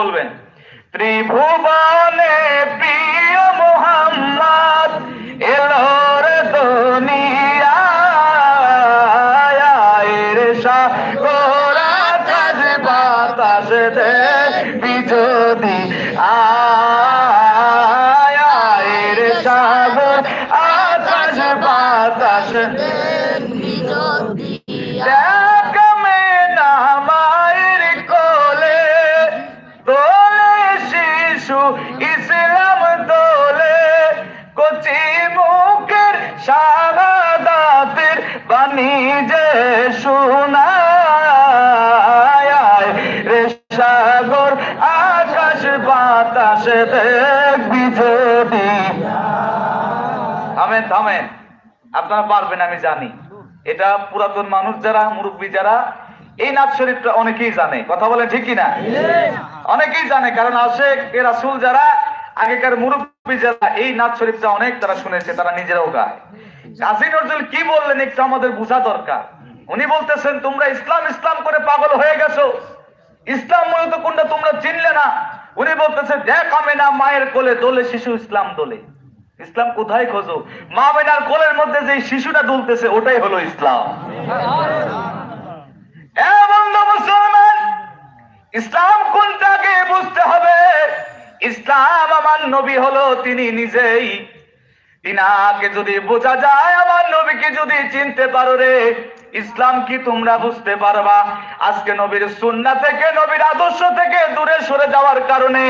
বলবেন? ইসলাম দোলে কচি মুখের শাহাদাতের বাণী যে শোনায়। রে সাগর, আকাশ, বাতাস দেখবি যদি থামেন থামেন আপনারা পারবেন, আমি জানি। এটা পুরাতন মানুষ যারা, মুরব্বী যারা এই নাচ শরীফটা অনেকেই জানে। কথা বলে ঠিক কিনা? অনেকেই জানে, কারণ আশেখ, এ রাসুল যারা, আগেকার মুরব্বী যারা, এই নাচ শরীফটা অনেক তারা শুনেছে, তারা নিজেরাও গায়। কাজী নজরুল কি বললেন একটু আমাদের বোঝা দরকার। উনি বলতেছেন, তোমরা ইসলাম ইসলাম করে পাগল হয়ে গেছো। ইসলাম মূলত কোনটা তোমরা চিনলে না? উনি বলতেছে দেখ আমি না মায়ের কোলে দোলে শিশু ইসলাম দোলে। ইসলাম কোথায় খোঁজো? মা বেনার কোলের মধ্যে যে শিশুটা দুলতেছে, ওটাই হলো ইসলাম। বন্ধু মুসলমান ইসলাম কোনটাকে বুঝতে হবে? ইসলাম আমার নবী হলো তিনি নিজেই। তিনাকে যদি বোঝা যায় আমার নবীকে যদি চিনতে পারো রে ইসলাম কি তোমরা বুঝতে পারবা? আজকে নবীর সুন্না থেকে নবীর আদর্শ থেকে দূরে সরে যাওয়ার কারণে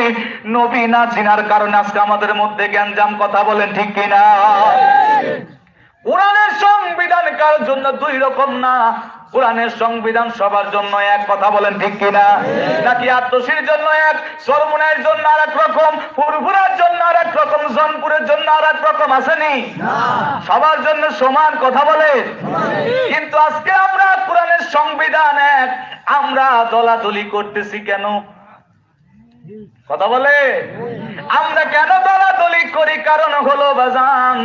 নবী না চিনার কারণে আজকে আমাদের মধ্যে জ্ঞানজাম কথা বলেন ঠিক কিনা? কোরআনের সংবিধান কার জন্য দুই রকম না? কোরআনের সংবিধান সবার জন্য এক কথা বলেন ঠিক কিনা? নাকি আত্মসীর জন্য এক সরমুনের জন্য আর এক রকম ফুরফুরার জন্য আর এক রকম জনপুরের জন্য আর এক রকম আসেনি? সবার জন্য সমান কথা বলে কিন্তু আজকে আমরা কোরআনের সংবিধান এক আমরা দলাদলি করতেছি কেন? কথা বলে আমরা কেন দলাদলি করি? কারণ হলো বাজান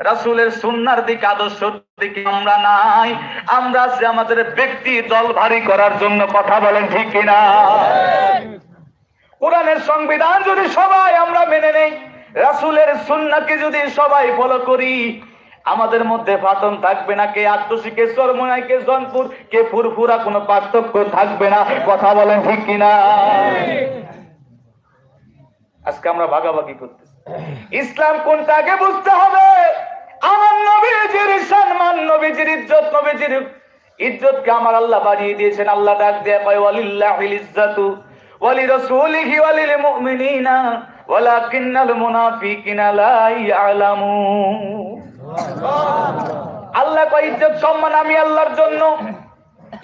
রাসূলের সুন্নার দিক আদর্শ দিকে আমরা নাই। আমরা আছি আমাদের ব্যক্তি দল ভারী করার জন্য, কথা বলেন ঠিক কিনা? কোরআনের সংবিধান যদি সবাই আমরা মেনে নেই, রাসূলের সুন্নাকে যদি সবাই ফলো করি, আমাদের মধ্যে ফাটন থাকবে না। কে আত্মসী কে সরমনাই কে জনপুর, কে ফুরফুরা, কোনো পার্থক্য থাকবে না। কথা বলেন ঠিক কিনা? আজকে আমরা ভাগাভাগি করতেছি। ইসলাম কোনটা আগে বুঝতে হবে? আমার নবীজির সম্মান নবীজির ইজ্জত, নবীজির ইজ্জতকে আমার আল্লাহ বাড়িয়ে দিয়েছেন। আল্লাহ ডাক দিয়ে কয়, ওয়ালিল্লাহিল ইজ্জাতু ওয়ালি রাসূলিহি ওয়ালিল মুমিনিনা ওয়ালাকিন্নাল মুনাফিকিনা লা ইয়ালামুন আল্লাহ কয়, ইজ্জত সম্মান আমি আল্লাহর জন্য।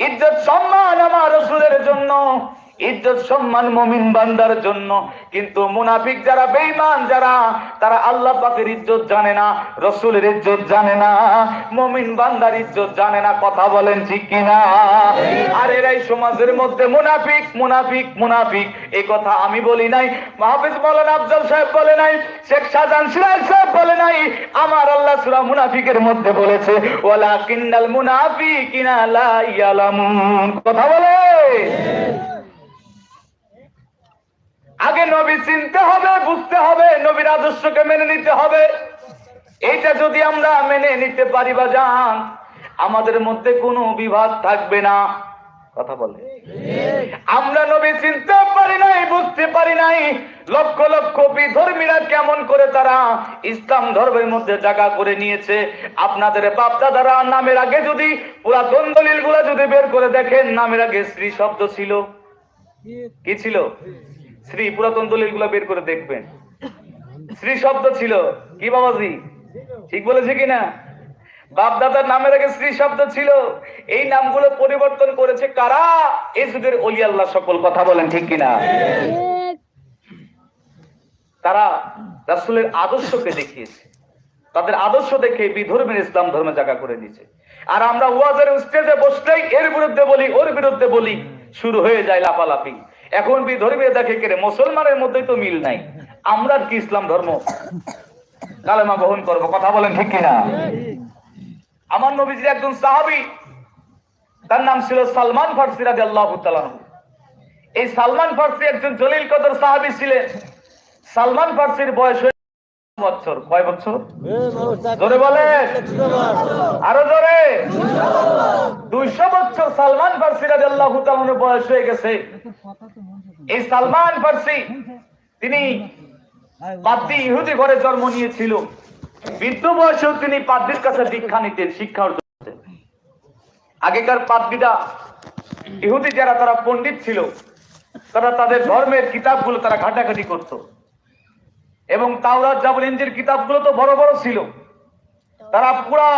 ইজ্জত সম্মান আমার রসুলের জন্য। ইজ্জত সম্মান মমিন বান্দার জন্য। কিন্তু মুনাফিক যারা, বেঈমান যারা, তারা আল্লাহ পাকের ইজ্জত জানে না, রসুলের ইজ্জত জানে না, মমিন বান্দার ইজ্জত জানে না, কথা বলেন ঠিক কিনা? আর এরাই সমাজের মধ্যে মুনাফিক মুনাফিক মুনাফিক। এই কথা আমি বলি নাই, মাহফিজ বলেন আফজল সাহেব বলে নাই, শেখ শাহজাহান সিরাজ সাহেব বলে নাই, আমার আল্লাহ সূরা মুনাফিকের মধ্যে বলেছে ওয়ালা কিন্নাল মুনাফিকিনা লা ইয়ালামুন। কথা বলে আগে নবী চিনতে হবে, বুঝতে হবে, নবীর আদর্শকে মেনে নিতে হবে। এইটা যদি আমরা মেনে নিতে পারি বা যান, আমাদের মধ্যে কোনো বিভাদ থাকবে না। কথা বলে। আমরা নবী চিনতে পারি নাই, বুঝতে পারি নাই, লক্ষ লক্ষ বিধর্মীরা কেমন করে তারা ইসলাম ধর্মের মধ্যে জায়গা করে নিয়েছে। আপনাদের বাপদাদারা নামের আগে যদি পুরাতন দলিল যদি বের করে দেখেন, নামের আগে শ্রী শব্দ ছিল। কি ছিল? শ্রী পুরাতন দলিল বের করে দেখবেন। শ্রী শব্দ ছিল। কি বাবাজি? ঠিক বলেছে কিনা? বাপ দাদার নামের আগে শ্রী শব্দ ছিল। এই নামগুলো পরিবর্তন করেছে কারা? এই যুগের অলি আল্লাহ সকল কথা বলেন ঠিক কিনা? তারা রাসূলের আদর্শকে দেখিয়েছে। তাদের আদর্শ দেখে বিধর্মের ইসলাম ধর্মে জায়গা করে নিয়েছে। আর আমরা ওয়াজের স্টেজে বসলেই এর বিরুদ্ধে বলি, ওর বিরুদ্ধে বলি, শুরু হয়ে যায় লাফালাফি। এখন বিধর্মী দেখে কেড়ে মুসলমানের মধ্যে তো মিল নাই। আমরা কি ইসলাম ধর্ম? কালেমা গ্রহণ করব, কথা বলেন ঠিক কিনা? আমার নবীজির একজন সাহাবি, তার নাম ছিল সালমান ফার্সি রাজি আল্লাহ এই সালমান ফার্সি একজন জলিল কদর সাহাবি ছিলেন। সালমান ফার্সির বয়স বছর? কয় বছর? জোরে বলেন আরও জোরে। দুইশো বছর সালমান ফার্সি বয়স হয়ে গেছে। এই সালমান ফার্সি তিনি পাদ্রি ইহুদি ঘরে জন্ম নিয়েছিল। বৃদ্ধ বয়সেও তিনি পাদ্রির কাছে দীক্ষা নিতেন শিক্ষা অর্জন আগেকার পাদ্রীরা ইহুদি যারা তারা পণ্ডিত ছিল। তারা তাদের ধর্মের কিতাবগুলো তারা ঘাটাঘাটি করত। এবং তাওরাত জাবুল ইঞ্জির কিতাবগুলো তো বড় বড় ছিল। তারা পুরা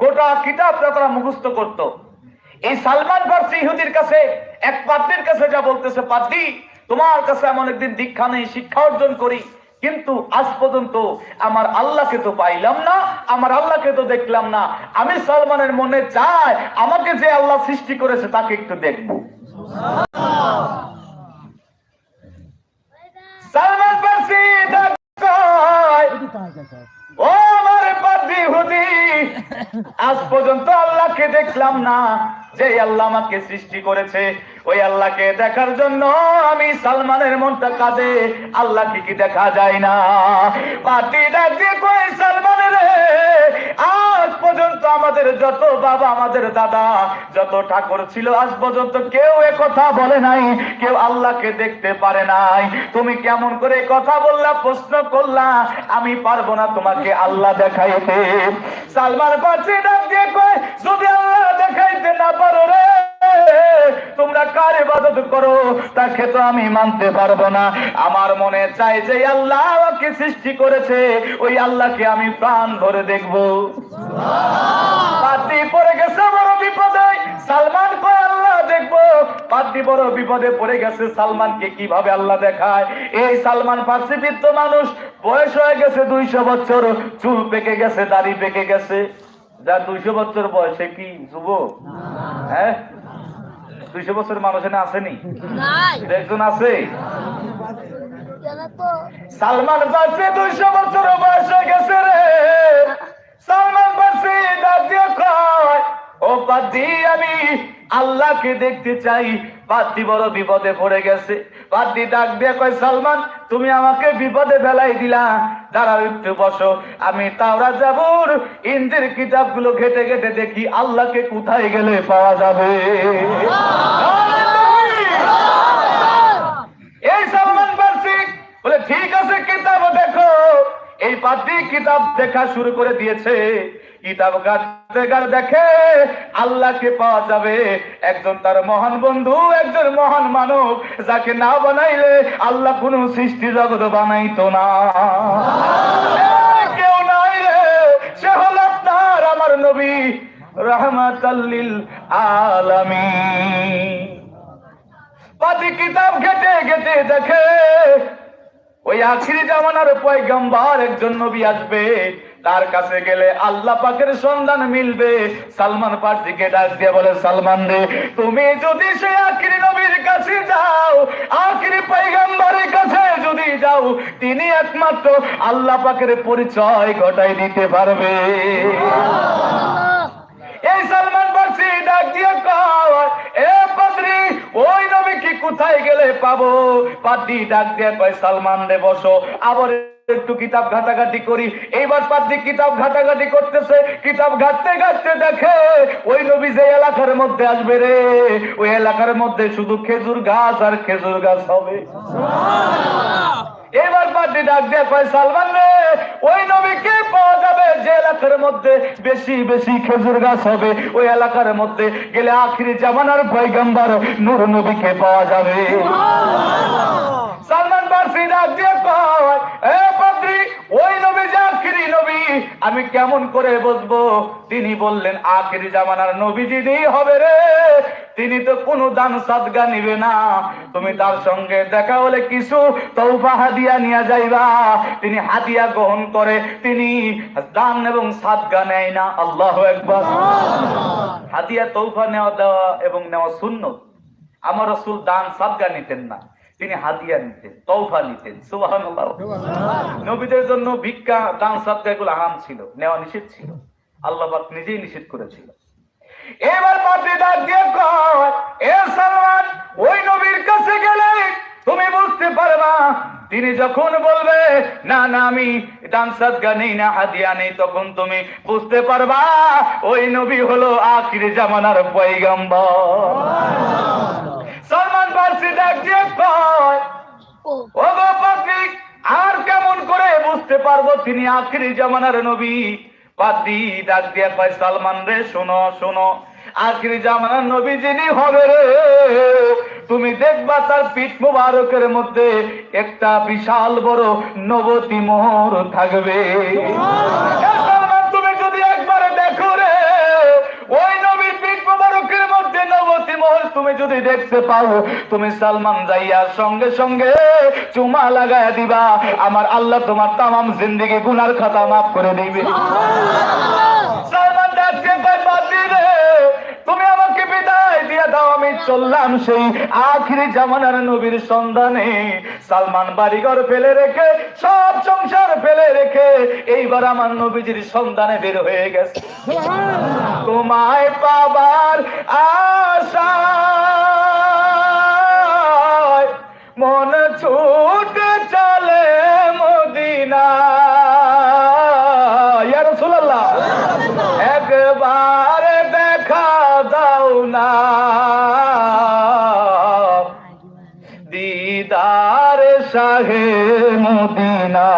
গোটা কিতাবটা তারা মুখস্থ করত। এই সালমান ফার্সি ইহুদির কাছে, এক পাদ্রির কাছে যা বলতেছে, পাদ্রি, তোমার কাছে এমন একদিন দীক্ষা নেই, শিক্ষা অর্জন করি। কিন্তু আজ পর্যন্ত আমার আল্লাহকে তো পাইলাম না, আমার আল্লাহকে তো দেখলাম না। আমি সালমানের মনে চাই, আমাকে যে আল্লাহ সৃষ্টি করেছে তাকে একটু দেখব। সালমান ফার্সি ও আমার পাদ্রী হুদি আজ পর্যন্ত আল্লাহকে দেখলাম না, যে আল্লাহ আমাকে সৃষ্টি করেছে। ওই আল্লাহকে দেখার জন্য আমি সালমানের মনটা কাঁদে। আল্লাহকে কি দেখা যায় না? পাটি ডাক দিয়ে আমাদের যত বাবা, আমাদের দাদা, যত ঠাকুর ছিল, আজ পর্যন্ত কেউ এ কথা বলে নাই, কেউ আল্লাহকে দেখতে পারে নাই। তুমি কেমন করে কথা বললা, প্রশ্ন করলা, আমি পারব না তোমাকে আল্লাহ দেখাইতে। সালমান পাশে ডাক দিয়ে কয়, যদি আল্লাহ দেখাইতে না পারো রে তোমরা কার ইবাদত করো? তাকে তো আমি মানতে পারব না। আমার মনে চাই যে আল্লাহ আমাকে সৃষ্টি করেছে। ওই আল্লাহকে আমি প্রাণ ভরে দেখব। পাত্রি পড়ে গেছে বড় বিপদে। সালমান কয়, আল্লাহ দেখব। পাত্রি বড় বিপদে পড়ে গেছে। সালমানকে কীভাবে আল্লাহ দেখায়? এই সালমান পার্সিবৃত্ত মানুষ, বয়স হয়ে গেছে দুইশো বছর। চুল পেকে গেছে, দাড়ি পেকে গেছে। যার দুইশো বছর বয়সে কি, যুবক? হ্যাঁ? দুইশো বছর মানুষ এনে আসেনি? একজন আছে? সালমান বাসে দুইশো বছর বয়স হয়ে গেছে রে। সালমান বাসে দিয়ে কয় ও পাদি আমি আল্লাহকে দেখতে চাই পাদ্রি বড় বিপদে পড়ে গেছে। পাদ্রি ডাক দিয়ে কয়, সালমান, তুমি আমাকে বিপদে বেলাই দিলা। দাঁড়াও একটু, বসো। আমি তাওরা যাবুর ইন্দ্রের কিতাবগুলো ঘেটে ঘেটে দেখি আল্লাহকে কোথায় গেলে পাওয়া যাবে। এই সালমান বলে, ঠিক আছে কিতাব দেখো। এই পাতি কিতাব দেখা শুরু করে দিয়েছে। কিতাব গাড়তে গাড় দেখে আল্লাহকে পাওয়া যাবে। একজন তার মহান বন্ধু, একজন মহান মানব, যাকে না বানাইলে আল্লাহ কোন সৃষ্টি জগৎ বানাইতো না। কেউ নাই রে, সে হল আপনার আমার নবী, রহমাতাল্লিল আলামিন। পাতি কিতাব ঘেটে ঘেটে দেখে, ওই আখিরি জামানার পয়গম্বর একজন নবী আসবে। তার কাছে গেলে আল্লাহ পাকের সন্ধান মিলবে। সালমান পার্সিকে ডাক দিয়ে বলে, সালমান রে, তুমি যদি সে আখিরি নবীর কাছে যাও, আখিরি পয়গম্বরের কাছে যদি যাও, তিনি একমাত্র আল্লাহ পাকের পরিচয় ঘটাই দিতে পারবে। এই সালমান ফার্সি ডাক দিয়ে কয়, এ পাদ্রি, ওই নবী কি কোথায় গেলে পাবো? পাদ্রি ডাক দিয়ে কয়, সালমান রে, বসো, আবার একটু কিতাব ঘাটাঘাটি করি। এইবার পাদ্রি কিতাব ঘাটাঘাটি করতেছে, কিতাব ঘাটতে ঘাটতে দেখে ওই নবী যে এলাকার মধ্যে আসবে রে, ওই এলাকার মধ্যে শুধু খেজুর গাছ আর খেজুর গাছ হবে। এবার পার্টি ডাক দিয়ে কয় সালমান রে ওই নবীকে পাওয়া যাবে যে এলাকার মধ্যে বেশি বেশি খেজুর গাছ হবে? ওই এলাকার মধ্যে গেলে আখিরি জামানার পয়গাম্বার নূর নবীকে পাওয়া যাবে। সালমান পার্সি ডাক দিয়ে আমি কেমন করে বসবো? তিনি বললেন, আখিরি জামানার নবী যিনি হবে রে। তিনি তো কোনো দান সাদগা নিবে না। তুমি তার সঙ্গে দেখা হলে কিছু তৌফা হাদিয়া নিয়ে যাইবা। তিনি হাদিয়া গ্রহণ করে, তিনি দান এবং সাদগা নেয় না। আল্লাহ একবার হাদিয়া তৌফা নেওয়া দেওয়া এবং নেওয়া শূন্য আমার রসুল দান সাদগা নিতেন না। তিনি হাদিয়া নিতেন তৌফা নিতেন সুবহানাল্লাহ। নবীদের জন্য ভিক্ষা দান সাদগা এগুলো হারাম ছিল নেওয়া নিষেধ ছিল। আল্লাহ পাক নিজেই নিষেধ করেছিল। এবার পাত্রী ডাক দিয়ে কয় এ সালমান ওই নবীর কাছে গেলে তুমি বুঝতে পারবা তিনি যখন বলবে না না আমি দান সাদগা নেই না হাদিয়া নেই তখন তুমি বুঝতে পারবা ওই নবী হলো আখির জামানার পয়গম্বর। সালমান ফার্সি ডাক দিয়ে পারব তিনি আখিরি জামানার নবী। পাত্রি ডাক দিয়া কয়, সালমান রে, শোনো শোনো। আখিরি জামানার নবী যিনি হবে রে, তুমি দেখবা তার পিঠ মুবারকের মধ্যে একটা বিশাল বড় নবতী মোহর থাকবে। নবতী মহল তুমি যদি দেখতে পাও, তুমি সালমান যাইয়া সঙ্গে সঙ্গে চুমা লাগায় দিবা। আমার আল্লাহ তোমার তামাম জিন্দিগি গুনার খাতা মাফ করে দিবে। দিয়ে দাও আমি চললাম সেই আখিরি জামানার নবীর সন্ধানে। সালমান বাড়িঘর ফেলে রেখে সব সংসার ফেলে রেখে এইবার আমার নবীজির সন্ধানে বের হয়ে গেছে। তোমায় পাবার আশায় মদিনা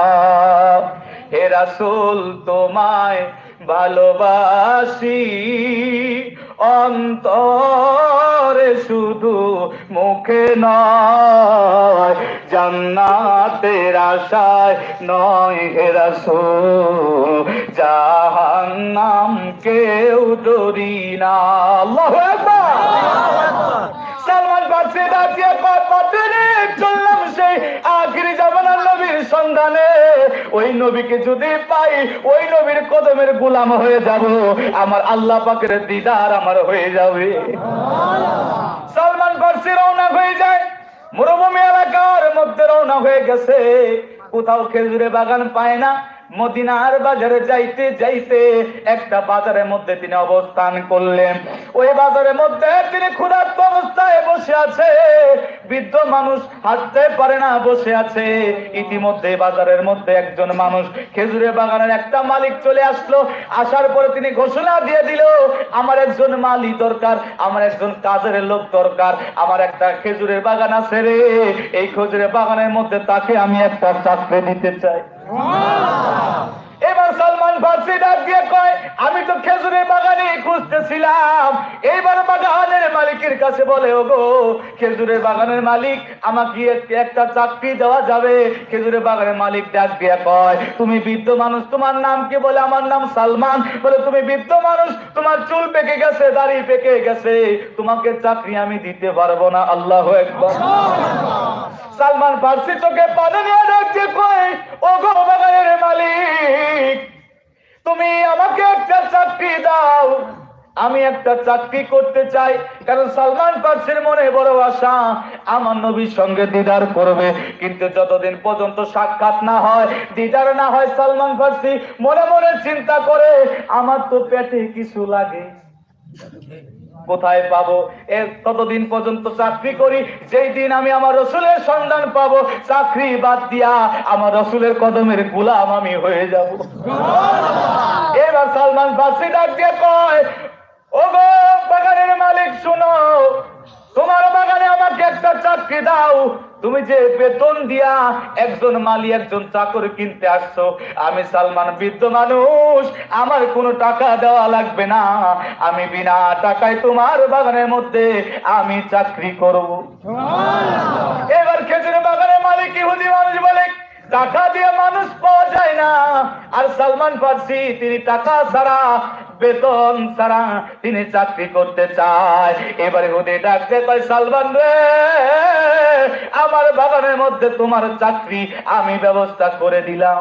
হে রাসূল, তোমায় ভালোবাসি। অন্তরে শুধু মুখে নয়, জান্নাতের আশায় নয় হে রাসূল। জাহান্নাম কেউ ডরি না। আল্লাহু আকবার। চললাম সেই আখিরি নবীর সন্ধানে। ওই নবীকে যদি পাই, ওই নবীর কদমের গোলাম হয়ে যাব। আমার আল্লাহ পাকের দিদার আমার হয়ে যাবে। সালমান ফার্সি রওনা হয়ে যায়। মরুভূমি এলাকার মধ্যে রওনা হয়ে গেছে। কোথাও খেজুরে বাগান পায় না। মদিনার বাজারে যাইতে যাইতে একটা বাজারের মধ্যে তিনি অবস্থান করলেন। ওই বাজারের মধ্যে তিনি ক্ষুধার্ত অবস্থায় বসে আছে। বৃদ্ধ মানুষ হাঁটতে পারে না, বসে আছে। ইতিমধ্যে বাজারের মধ্যে একজন মানুষ খেজুরের বাগানের একটা মালিক চলে আসলো। আসার পরে তিনি ঘোষণা দিয়ে দিল, আমার একজন মালি দরকার, আমার একজন কাজের লোক দরকার, আমার একটা খেজুরের বাগান আছে রে। এই খেজুরের বাগানের মধ্যে তাকে আমি একটা চাকরি দিতে চাই। এবার সালমান ফার্সি ডাক দিয়ে কয়, আমি তো খেজুরের বাগানে খুঁজতেছিলাম। এইবার বাগানের মালিকের কাছে বলে, ওগো, খেজুরের বাগানের মালিক, আমাকে এক- একটা চাকরি দেওয়া যাবে। খেজুরের বাগানের মালিক ডাক দিয়ে কয়, তুমি বৃদ্ধ মানুষ, তোমার নাম কি? বলে, আমার নাম সালমান। বলে, তুমি বৃদ্ধ মানুষ, তোমার চুল পেকে গেছে, দাড়ি পেকে গেছে। তোমাকে চাকরি আমি দিতে পারব না, আল্লাহ একবার সালমান ফার্সি চোখে পানি নিয়ে ডাকছে কয় ও গো বাগানের মালিক, তুমি আমাকে একটা চাকরি দাও। আমি একটা চাকরি করতে চাই, কারণ সালমান ফার্সির মনে বড় আশা, আমার নবীর সঙ্গে দিদার করবে। কিন্তু যতদিন পর্যন্ত সাক্ষাৎ না হয়, দিদার না হয় সালমান ফার্সি মনে মনে চিন্তা করে, আমার তো পেটে কিছু লাগে। কোথায় পাবো? এ ততদিন পর্যন্ত চাকরি করি যেই দিন আমি আমার রসুলের সন্ধান পাবো চাকরি বাদ দিয়া আমার রসুলের কদমের গুলাম আমি হয়ে যাব। এবার সালমান ফার্সি ডাক দিয়ে কয় ও গো বাগানের মালিক শুনো তোমার বাগানে আমাকে একটা চাকরি দাও। তুমি যে বেতন দিয়া একজন মালি একজন চাকর কিনতে আসছো, আমি সালমান বৃদ্ধ মানুষ, আমার কোনো টাকা দেওয়া লাগবে না। আমি বিনা টাকায় তোমার বাগানের মধ্যে আমি চাকরি করব। এবার খেজুরের বাগানের মালিক ইহুদি মানুষ বলে, টাকা দিয়ে মানুষ পাওয়া যায় না। আর সালমান ফার্সি, তিনি টাকা ছাড়া বেতন ছাড়া তিনি চাকরি করতে চায়। এবারে হুদি ডাকতে কয় সালমান রে আমার বাগানের মধ্যে তোমার চাকরি আমি ব্যবস্থা করে দিলাম।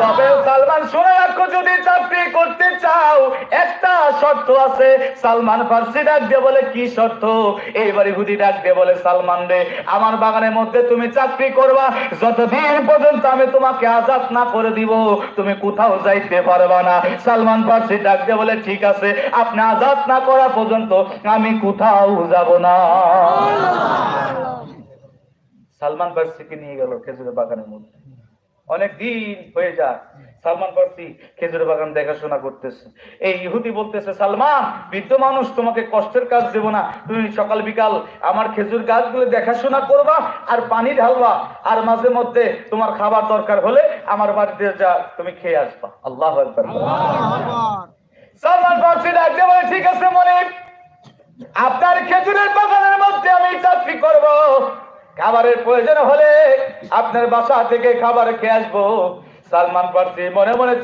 তবে সালমান শুনে রাখো যদি চাকরি করতে একটা শর্ত আছে, সালমান ফার্সি ডাক দিয়ে বলে কি শর্ত? এইবারে হুদি ডাক দিয়ে বলে সালমান রে, আমার বাগানের মধ্যে তুমি চাকরি করবা, যতদিন পর্যন্ত আমি তোমাকে আজাদ না করে দিব, তুমি কোথাও যাইতে পারবা না। সালমান ফার্সি ডাক দিয়ে বলে ঠিক আছে, আপনি আজাদ না করা পর্যন্ত আমি কোথাও যাব না। সালমান ফার্সিকে নিয়ে গেল খেজুরের বাগানের মধ্যে। অনেক দিন হয়ে যায় সালমান ফার্সি খেজুরের বাগান দেখাশোনা করতেছে। এই ইহুদি বলতেছে, সালমান, বৃদ্ধ মানুষ, তোমাকে কষ্টের কাজ দেবো না। তুমি সকাল বিকাল আমার খেজুর গাছগুলো দেখাশোনা করবা আর পানি ঢালবা। আর মাঝে মধ্যে তোমার খাবার দরকার হলে আমার বাড়িতে যা, তুমি খেয়ে আসবা। আল্লাহ সালমান ফার্সি ডাকতে বলে, ঠিক আছে মনে আপনার খেজুরের বাগানের মধ্যে আমি চাকরি করব। খাবারের প্রয়োজন হলে আপনার বাসা থেকে খাবার খেয়ে আসব। সালমান ফার্সি মনে মনে